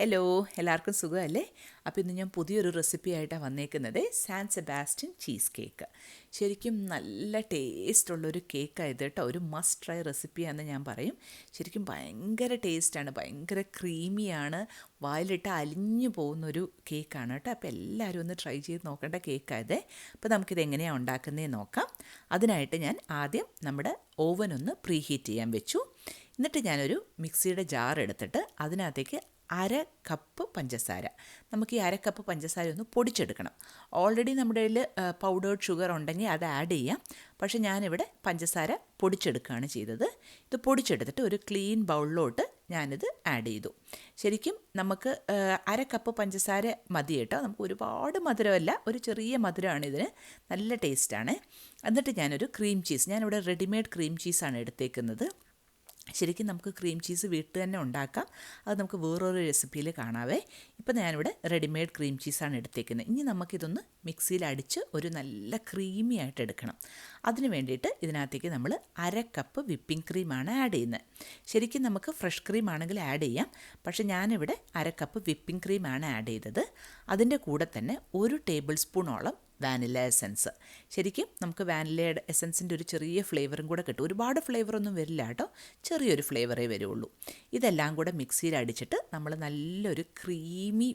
Hello എല്ലാവർക്കും സുഖമല്ലേ? അപ്പോൾ ഇന്ന് ഞാൻ പുതിയൊരു റെസിപ്പിയായിട്ടാണ് വന്നേക്കുന്നത്. സാൻ സെബാസ്റ്റ്യൻ ചീസ് കേക്ക് ശരിക്കും നല്ല ടേസ്റ്റുള്ളൊരു കേക്കാണ് ഇത് കേട്ടോ. ഒരു മസ്റ്റ് ട്രൈ റെസിപ്പിയാണെന്ന് ഞാൻ പറയും. ശരിക്കും ഭയങ്കര ടേസ്റ്റാണ് ഭയങ്കര ക്രീമിയാണ് വായിലിട്ട് അലിഞ്ഞു പോകുന്നൊരു കേക്കാണ് കേട്ടോ. അപ്പോൾ എല്ലാവരും ഒന്ന് ട്രൈ ചെയ്ത് നോക്കേണ്ട കേക്കായത് അപ്പോൾ നമുക്കിത് എങ്ങനെയാണ് ഉണ്ടാക്കുന്നതെന്ന് നോക്കാം. അതിനായിട്ട് ഞാൻ ആദ്യം നമ്മുടെ ഓവൻ ഒന്ന് പ്രീഹീറ്റ് ചെയ്യാൻ വെച്ചു. എന്നിട്ട് ഞാനൊരു മിക്സിയുടെ ജാർ എടുത്തിട്ട് അതിനകത്തേക്ക് അര കപ്പ് പഞ്ചസാര. നമുക്ക് ഈ അര കപ്പ് പഞ്ചസാര ഒന്ന് പൊടിച്ചെടുക്കണം. ഓൾറെഡി നമ്മുടെ കയ്യിൽ പൗഡേർഡ് ഷുഗർ ഉണ്ടെങ്കിൽ അത് ആഡ് ചെയ്യാം. പക്ഷേ ഞാനിവിടെ പഞ്ചസാര പൊടിച്ചെടുക്കുകയാണ് ചെയ്തത്. ഇത് പൊടിച്ചെടുത്തിട്ട് ഒരു ക്ലീൻ ബൗളിലോട്ട് ഞാനിത് ആഡ് ചെയ്തു. ശരിക്കും നമുക്ക് അര കപ്പ് പഞ്ചസാര മതി കേട്ടോ. നമുക്ക് ഒരുപാട് മധുരമല്ല. ഒരു ചെറിയ മധുരമാണ് ഇതിന്. നല്ല ടേസ്റ്റാണ് എന്നിട്ട് ഞാനൊരു ക്രീം ചീസ് ഞാനിവിടെ റെഡിമെയ്ഡ് ക്രീം ചീസാണ് എടുത്തേക്കുന്നത്. ശരിക്കും നമുക്ക് ക്രീം ചീസ് വീട്ടിൽ തന്നെ ഉണ്ടാക്കാം. അത് നമുക്ക് വേറൊരു റെസിപ്പിയിൽ കാണാവേ. ഇപ്പോൾ ഞാനിവിടെ റെഡിമെയ്ഡ് ക്രീം ചീസാണ് എടുത്തേക്കുന്നത്. ഇനി നമുക്കിതൊന്ന് മിക്സിയിൽ അടിച്ച് ഒരു നല്ല ക്രീമി ആയിട്ട് എടുക്കണം. അതിന് വേണ്ടിയിട്ട് ഇതിനകത്തേക്ക് നമ്മൾ അര കപ്പ് വിപ്പിംഗ് ക്രീമാണ് ആഡ് ചെയ്യുന്നത്. ശരിക്കും നമുക്ക് ഫ്രഷ് ക്രീം ആണെങ്കിൽ ആഡ് ചെയ്യാം. പക്ഷേ ഞാനിവിടെ അര കപ്പ് വിപ്പിംഗ് ക്രീമാണ് ആഡ് ചെയ്തത്. അതിന്റെ കൂടെ തന്നെ ഒരു ടേബിൾ സ്പൂണോളം വാനില എസൻസ് ശരിക്കും നമുക്ക് വാനിലയുടെ എസൻസിന്റെ ഒരു ചെറിയ ഫ്ലേവറും കൂടെ കിട്ടും. ഒരുപാട് ഫ്ലേവറൊന്നും വരില്ല കേട്ടോ. ചെറിയൊരു ഫ്ലേവറേ വരുള്ളൂ. ഇതെല്ലാം കൂടെ മിക്സിയിൽ അടിച്ചിട്ട് നമ്മൾ നല്ലൊരു ക്രീമി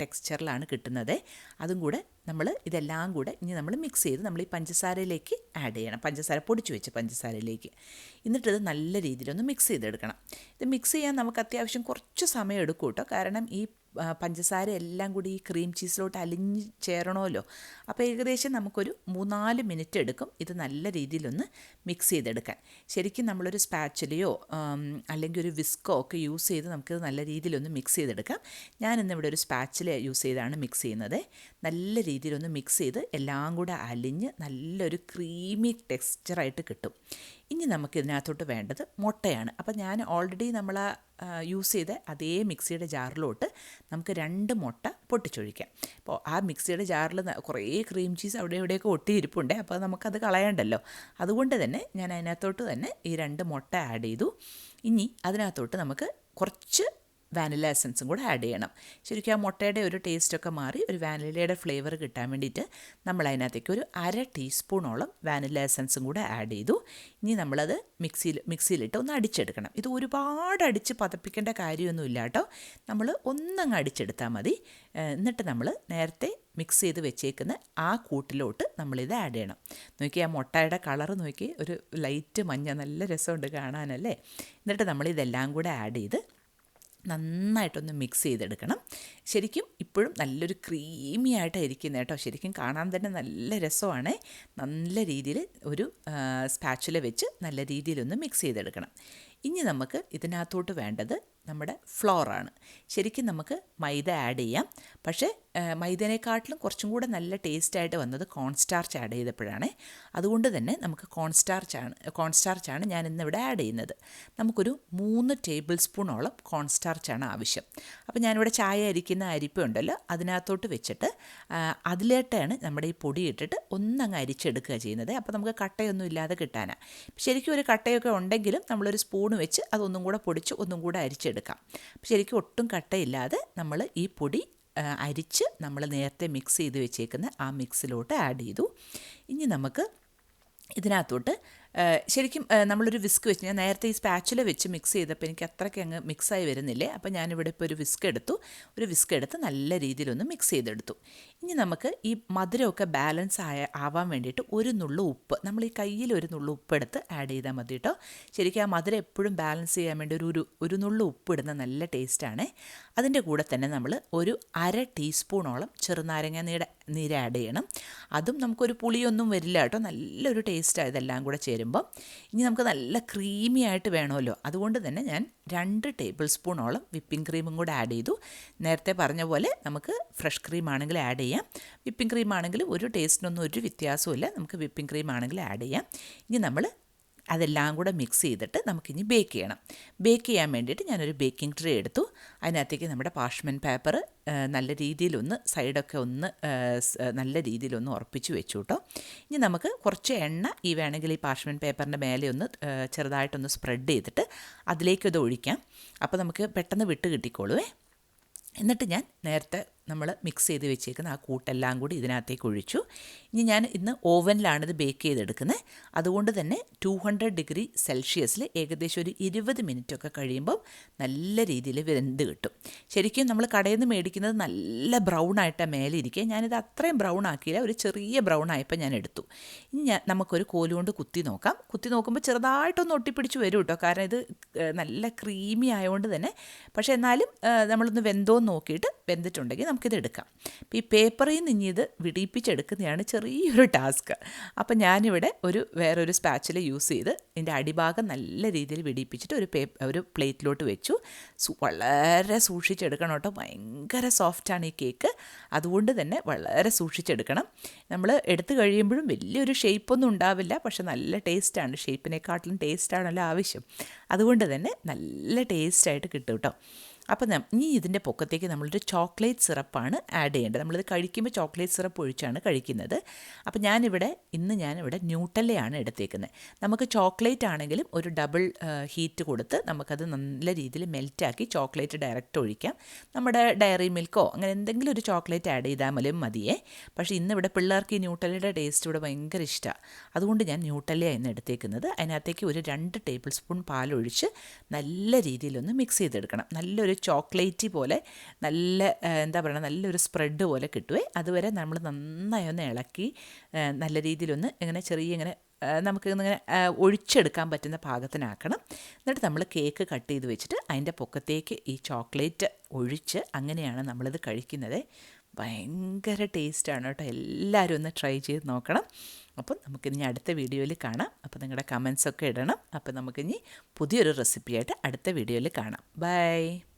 ടെക്സ്ചറിലാണ് കിട്ടുന്നത്. അതും കൂടെ നമ്മൾ ഇതെല്ലാം കൂടെ ഇനി നമ്മൾ മിക്സ് ചെയ്ത് നമ്മൾ ഈ പഞ്ചസാരയിലേക്ക് ആഡ് ചെയ്യണം. പഞ്ചസാര പൊടിച്ചു വെച്ച് പഞ്ചസാരയിലേക്ക്. എന്നിട്ടിത് നല്ല രീതിയിലൊന്ന് മിക്സ് ചെയ്തെടുക്കണം. ഇത് മിക്സ് ചെയ്യാൻ നമുക്ക് അത്യാവശ്യം കുറച്ച് സമയം എടുക്കും കേട്ടോ കാരണം ഈ പഞ്ചസാര എല്ലാം കൂടി ഈ ക്രീം ചീസിലോട്ട് അലിഞ്ഞ് ചേരണമല്ലോ അപ്പോൾ ഏകദേശം നമുക്കൊരു മൂന്നാൽ മിനിറ്റ് എടുക്കും ഇത് നല്ല രീതിയിലൊന്ന് മിക്സ് ചെയ്തെടുക്കാൻ. ശരിക്കും നമ്മളൊരു സ്പാച്ചിലയോ അല്ലെങ്കിൽ ഒരു വിസ്കോ ഒക്കെ യൂസ് ചെയ്ത് നമുക്കിത് നല്ല രീതിയിലൊന്ന് മിക്സ് ചെയ്തെടുക്കാം. ഞാനിന്നിവിടെ ഒരു സ്പാച്ചില യൂസ് ചെയ്താണ് മിക്സ് ചെയ്യുന്നത്. നല്ല രീതിയിലൊന്ന് മിക്സ് ചെയ്ത് എല്ലാം കൂടെ അലിഞ്ഞ് നല്ലൊരു ക്രീമി ടെക്സ്ചറായിട്ട് കിട്ടും. ഇനി നമുക്ക് ഇതിനകത്തോട്ട് വേണ്ടത് മുട്ടയാണ്. അപ്പോൾ ഞാൻ ഓൾറെഡി നമ്മൾ യൂസ് ചെയ്ത അതേ മിക്സിയുടെ ജാറിലോട്ട് നമുക്ക് രണ്ട് മുട്ട പൊട്ടിച്ചൊഴിക്കാം. അപ്പോൾ ആ മിക്സിയുടെ ജാറിൽ കുറേ ക്രീം ചീസ് അവിടെ ഇവിടെയൊക്കെ ഒട്ടിയിരിപ്പുണ്ട്. അപ്പോൾ നമുക്കത് കളയണ്ടല്ലോ. അതുകൊണ്ട് തന്നെ ഞാൻ അതിനകത്തോട്ട് തന്നെ ഈ രണ്ട് മുട്ട ആഡ് ചെയ്തു. ഇനി അതിനകത്തോട്ട് നമുക്ക് കുറച്ച് വാനില എസൻസും കൂടെ ആഡ് ചെയ്യണം. ശരിക്കും ആ മുട്ടയുടെ ഒരു ടേസ്റ്റൊക്കെ മാറി ഒരു വാനിലയുടെ ഫ്ലേവർ കിട്ടാൻ വേണ്ടിയിട്ട് നമ്മൾ അതിനകത്തേക്ക് ഒരു അര ടീസ്പൂണോളം വാനില എസൻസും കൂടെ ആഡ് ചെയ്തു. ഇനി നമ്മളത് മിക്സിയിൽ മിക്സിയിലിട്ട് ഒന്ന് അടിച്ചെടുക്കണം. ഇത് ഒരുപാട് അടിച്ച് പതപ്പിക്കേണ്ട കാര്യമൊന്നുമില്ല കേട്ടോ. നമ്മൾ ഒന്നങ്ങ് അടിച്ചെടുത്താൽ മതി. എന്നിട്ട് നമ്മൾ നേരത്തെ മിക്സ് ചെയ്ത് വെച്ചേക്കുന്ന ആ കൂട്ടിലോട്ട് നമ്മളിത് ആഡ് ചെയ്യണം. നോക്കി ആ മുട്ടയുടെ കളർ നോക്കി ഒരു ലൈറ്റ് മഞ്ഞ നല്ല രസമുണ്ട് കാണാനല്ലേ? എന്നിട്ട് നമ്മളിതെല്ലാം കൂടെ ആഡ് ചെയ്ത് നന്നായിട്ടൊന്ന് മിക്സ് ചെയ്തെടുക്കണം. ശരിക്കും ഇപ്പോഴും നല്ലൊരു ക്രീമി ആയിട്ടാണ് ഇരിക്കുന്നത് കേട്ടോ. ശരിക്കും കാണാൻ തന്നെ നല്ല രസമാണ്. നല്ല രീതിയിൽ ഒരു സ്പാച്ചുല വെച്ച് നല്ല രീതിയിലൊന്ന് മിക്സ് ചെയ്തെടുക്കണം. ഇനി നമുക്ക് ഇതിനകത്തോട്ട് വേണ്ടത് നമ്മുടെ ഫ്ലോറാണ് ശരിക്കും നമുക്ക് മൈദ ആഡ് ചെയ്യാം. പക്ഷേ മൈദനേക്കാട്ടിലും കുറച്ചും കൂടെ നല്ല ടേസ്റ്റായിട്ട് വന്നത് കോൺസ്റ്റാർച്ച് ആഡ് ചെയ്തപ്പോഴാണ്. അതുകൊണ്ട് തന്നെ നമുക്ക് കോൺസ്റ്റാർച്ചാണ് കോൺസ്റ്റാർച്ചാണ് ഞാൻ ഇന്നിവിടെ ആഡ് ചെയ്യുന്നത്. നമുക്കൊരു മൂന്ന് ടേബിൾ സ്പൂണോളം കോൺസ്റ്റാർച്ചാണ് ആവശ്യം. അപ്പോൾ ഞാനിവിടെ ചായ അരിക്കുന്ന അരിപ്പ ഉണ്ടല്ലോ അതിനകത്തോട്ട് വെച്ചിട്ട് അതിലേട്ടാണ് നമ്മുടെ ഈ പൊടി ഇട്ടിട്ട് ഒന്നങ്ങ് അരിച്ചെടുക്കുക ചെയ്യുന്നത്. അപ്പോൾ നമുക്ക് കട്ടയൊന്നും ഇല്ലാതെ കിട്ടാനാണ് ശരിക്കും ഒരു കട്ടയൊക്കെ ഉണ്ടെങ്കിലും നമ്മളൊരു സ്പൂൺ വെച്ച് അതൊന്നും കൂടെ പൊടിച്ച് ഒന്നും കൂടെ അരിച്ചെടുക്കാം. ശരിക്കും ഒട്ടും കട്ടയില്ലാതെ നമ്മൾ ഈ പൊടി അരിച്ച് നമ്മൾ നേരത്തെ മിക്സ് ചെയ്ത് വെച്ചേക്കുന്ന ആ മിക്സിലോട്ട് ആഡ് ചെയ്തു. ഇനി നമുക്ക് ഇതിനകത്തോട്ട് ശരിക്കും നമ്മളൊരു വിസ്ക് വെച്ച് ഞാൻ നേരത്തെ ഈ സ്പാച്ചിൽ വെച്ച് മിക്സ് ചെയ്തപ്പോൾ എനിക്ക് അത്രയ്ക്ക് അങ്ങ് മിക്സായി വരുന്നില്ലേ? അപ്പോൾ ഞാനിവിടെ ഇപ്പോൾ ഒരു വിസ്ക് എടുത്തു. ഒരു വിസ്ക് എടുത്ത് നല്ല രീതിയിലൊന്ന് മിക്സ് ചെയ്തെടുത്തു. ഇനി നമുക്ക് ഈ മധുരമൊക്കെ ബാലൻസ് ആയ ആവാൻ വേണ്ടിയിട്ട് ഒരു നുള്ളു ഉപ്പ് നമ്മൾ ഈ കയ്യിൽ ഒരു നുള്ളു ഉപ്പ് എടുത്ത് ആഡ് ചെയ്താൽ മതി കേട്ടോ ശരിക്കും ആ മധുരം എപ്പോഴും ബാലൻസ് ചെയ്യാൻ വേണ്ടി ഒരു ഒരു നുള്ളു ഉപ്പ് ഇടുന്ന നല്ല ടേസ്റ്റാണ് അതിന്റെ കൂടെ തന്നെ നമ്മൾ ഒരു അര ടീസ്പൂണോളം ചെറുനാരങ്ങ നീര നീര് ആഡ് ചെയ്യണം. അതും നമുക്കൊരു പുളിയൊന്നും വരില്ല കേട്ടോ നല്ലൊരു ടേസ്റ്റാണ് ഇതെല്ലാം കൂടെ ചേരുമ്പം ഇനി നമുക്ക് നല്ല ക്രീമി ആയിട്ട് വേണമല്ലോ. അതുകൊണ്ട് തന്നെ ഞാൻ രണ്ട് ടേബിൾ സ്പൂണോളം വിപ്പിംഗ് ക്രീമും കൂടെ ആഡ് ചെയ്തു. നേരത്തെ പറഞ്ഞ പോലെ നമുക്ക് ഫ്രഷ് ക്രീം ആണെങ്കിൽ ആഡ് ചെയ്യാം. വിപ്പിംഗ് ക്രീം ആണെങ്കിൽ ഒരു ടേസ്റ്റിനൊന്നും ഒരു വ്യത്യാസമില്ല നമുക്ക് വിപ്പിംഗ് ക്രീം ആണെങ്കിൽ ആഡ് ചെയ്യാം. ഇനി നമ്മൾ അതെല്ലാം കൂടെ മിക്സ് ചെയ്തിട്ട് നമുക്കിനി ബേക്ക് ചെയ്യണം. ബേക്ക് ചെയ്യാൻ വേണ്ടിയിട്ട് ഞാനൊരു ബേക്കിംഗ് ട്രേ എടുത്തു. അതിനകത്തേക്ക് നമ്മുടെ പാഷ്മെൻ പേപ്പർ നല്ല രീതിയിലൊന്ന് സൈഡൊക്കെ ഒന്ന് നല്ല രീതിയിലൊന്ന് ഉറപ്പിച്ച് വെച്ചു കേട്ടോ ഇനി നമുക്ക് കുറച്ച് എണ്ണ ഈ വേണമെങ്കിൽ ഈ പാഷ്മെൻ പേപ്പറിന്റെ മേലെ ഒന്ന് ചെറുതായിട്ടൊന്ന് സ്പ്രെഡ് ചെയ്തിട്ട് അതിലേക്കത് ഒഴിക്കാം. അപ്പോൾ നമുക്ക് പെട്ടെന്ന് വിട്ട് കിട്ടിക്കോളുവേ. എന്നിട്ട് ഞാൻ നേരത്തെ നമ്മൾ മിക്സ് ചെയ്ത് വെച്ചേക്കുന്ന ആ കൂട്ടെല്ലാം കൂടി ഇതിനകത്തേക്ക് ഒഴിച്ചു. ഇനി ഞാൻ ഇന്ന് ഓവനിലാണിത് ബേക്ക് ചെയ്തെടുക്കുന്നത്. അതുകൊണ്ട് തന്നെ ടു ഹൺഡ്രഡ് ഡിഗ്രി സെൽഷ്യസിൽ ഏകദേശം ഒരു ഇരുപത് മിനിറ്റൊക്കെ കഴിയുമ്പം നല്ല രീതിയിൽ വെന്ത് കിട്ടും. ശരിക്കും നമ്മൾ കടയിൽ നിന്ന് മേടിക്കുന്നത് നല്ല ബ്രൗൺ ആയിട്ടാണ് മേലെ ഇരിക്കുക ഞാനിത് അത്രയും ബ്രൗൺ ആക്കിയില്ല ഒരു ചെറിയ ബ്രൗൺ ആയപ്പോൾ ഞാൻ എടുത്തു. ഇനി ഞാൻ നമുക്കൊരു കോലുകൊണ്ട് കുത്തി നോക്കാം. കുത്തി നോക്കുമ്പോൾ ചെറുതായിട്ടൊന്ന് ഒട്ടിപ്പിടിച്ച് വരും കേട്ടോ. കാരണം ഇത് നല്ല ക്രീമി ആയതുകൊണ്ട് തന്നെ. പക്ഷേ എന്നാലും നമ്മളൊന്ന് വെന്തോന്ന് നോക്കിയിട്ട് വെന്തിട്ടുണ്ടെങ്കിൽ നമുക്കിത് എടുക്കാം. അപ്പോൾ ഈ പേപ്പറിൽ നിന്ന് ഇത് വിടിയിപ്പിച്ചെടുക്കുന്നതാണ് ചെറിയൊരു ടാസ്ക്. അപ്പം ഞാനിവിടെ ഒരു വേറൊരു സ്പാച്ചിൽ യൂസ് ചെയ്ത് ഇതിന്റെ അടിഭാഗം നല്ല രീതിയിൽ വിടിയിപ്പിച്ചിട്ട് ഒരു പേ ഒരു പ്ലേറ്റിലോട്ട് വെച്ചു. വളരെ സൂക്ഷിച്ചെടുക്കണം കേട്ടോ. ഭയങ്കര സോഫ്റ്റാണ് ഈ കേക്ക്. അതുകൊണ്ട് തന്നെ വളരെ സൂക്ഷിച്ചെടുക്കണം. നമ്മൾ എടുത്തു കഴിയുമ്പോഴും വലിയൊരു ഷേപ്പൊന്നും ഉണ്ടാവില്ല. പക്ഷെ നല്ല ടേസ്റ്റാണ്. ഷേപ്പിനെക്കാട്ടിലും ടേസ്റ്റാണല്ലോ ആവശ്യം. അതുകൊണ്ട് തന്നെ നല്ല ടേസ്റ്റായിട്ട് കിട്ടും കേട്ടോ. അപ്പോൾ നം- ഇനി ഇതിന്റെ പൊക്കത്തേക്ക് നമ്മളൊരു ചോക്ലേറ്റ് സിറപ്പാണ് ആഡ് ചെയ്യേണ്ടത്. നമ്മളിത് കഴിക്കുമ്പോൾ ചോക്ലേറ്റ് സിറപ്പ് ഒഴിച്ചാണ് കഴിക്കുന്നത്. അപ്പോൾ ഞാനിവിടെ ഇന്ന് ഞാനിവിടെ ന്യൂട്ടല്ലയാണ് എടുത്തേക്കുന്നത്. നമുക്ക് ചോക്ലേറ്റ് ആണെങ്കിലും ഒരു ഡബിൾ ഹീറ്റ് കൊടുത്ത് നമുക്കത് നല്ല രീതിയിൽ മെൽറ്റാക്കി ചോക്ലേറ്റ് ഡയറക്റ്റ് ഒഴിക്കാം. നമ്മുടെ ഡയറി മിൽക്കോ അങ്ങനെ എന്തെങ്കിലും ഒരു ചോക്ലേറ്റ് ആഡ് ചെയ്താൽ മതിയും മതിയേ. പക്ഷേ ഇന്നിവിടെ പിള്ളേർക്ക് ഈ ന്യൂട്ടല്ലയുടെ ടേസ്റ്റ് ഇവിടെ ഭയങ്കര ഇഷ്ടമാണ് അതുകൊണ്ട് ഞാൻ ന്യൂട്ടല്ലയാണ് എന്ന് എടുത്തേക്കുന്നത്. അതിനകത്തേക്ക് ഒരു രണ്ട് ടേബിൾ സ്പൂൺ പാലൊഴിച്ച് നല്ല രീതിയിലൊന്ന് മിക്സ് ചെയ്തെടുക്കണം. നല്ലൊരു ചോക്ലേറ്റ് പോലെ നല്ല എന്താ പറയുക നല്ലൊരു സ്പ്രെഡ് പോലെ കിട്ടുവേ. അതുവരെ നമ്മൾ നന്നായി ഒന്ന് ഇളക്കി നല്ല രീതിയിലൊന്ന് ഇങ്ങനെ ചെറിയ ഇങ്ങനെ നമുക്ക് ഇങ്ങനെ ഒഴിച്ചെടുക്കാൻ പറ്റുന്ന പാകത്തിനാക്കണം. എന്നിട്ട് നമ്മൾ കേക്ക് കട്ട് ചെയ്ത് വെച്ചിട്ട് അതിന്റെ പൊക്കത്തേക്ക് ഈ ചോക്ലേറ്റ് ഒഴിച്ച് അങ്ങനെയാണ് നമ്മളിത് കഴിക്കുന്നത്. ഭയങ്കര ടേസ്റ്റാണ് കേട്ടോ. എല്ലാവരും ഒന്ന് ട്രൈ ചെയ്ത് നോക്കണം. അപ്പം നമുക്കിനി അടുത്ത വീഡിയോയിൽ കാണാം. അപ്പോൾ നിങ്ങളുടെ കമൻസൊക്കെ ഇടണം. അപ്പോൾ നമുക്കിനി പുതിയൊരു റെസിപ്പിയായിട്ട് അടുത്ത വീഡിയോയിൽ കാണാം. ബൈ.